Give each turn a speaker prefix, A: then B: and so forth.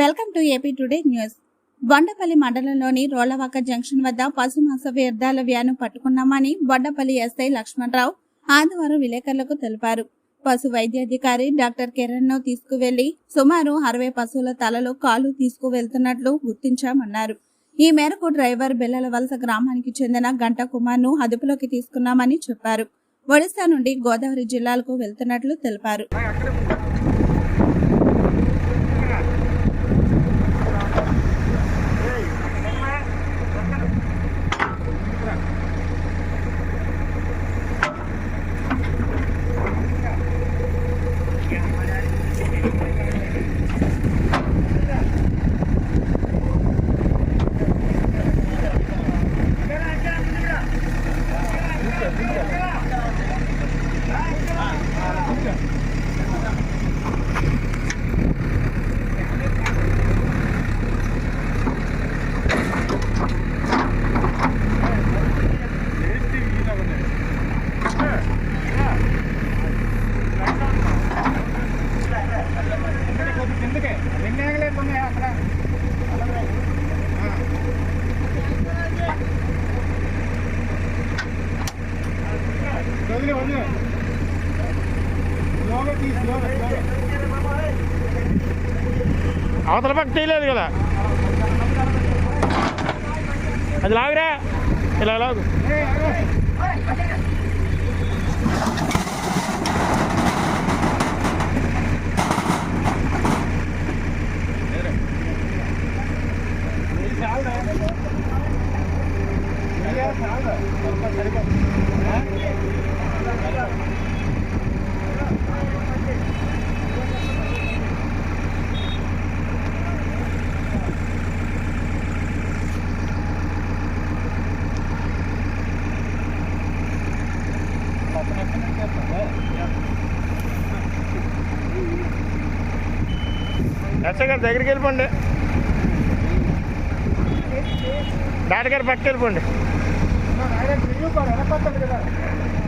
A: Welcome to AP today news. Bondapalli మండలంలోని Rollavaka junction వద్ద పశుమాంస వ్యర్థాల వ్యాను పట్టుకున్నామని బొండపల్లి ఎస్ఐ లక్ష్మణరావు ఆదివారం విలేకరులకు తెలిపారు. పశు వైద్యాధికారి డాక్టర్ కిరణ్ను తీసుకువెళ్ళి సుమారు అరవై పశువుల తలలో కాలు తీసుకువెళ్తున్నట్లు గుర్తించామన్నారు. ఈ మేరకు డ్రైవర్ బిల్లల వలస గ్రామానికి చెందిన గంట కుమార్ను అదుపులోకి తీసుకున్నామని చెప్పారు. ఒడిశా నుండి గోదావరి జిల్లాలకు వెళ్తున్నట్లు తెలిపారు.
B: అవతల పక్క తీయలేదు కదా అది లాగురా ఇలా లాగు ఎస్ఐ గారు దగ్గరికి వెళ్ళిపోండి. డాడ్ గారు పట్టుకెళ్ళిపోండి. పక్కకి వెళ్ళిపోండి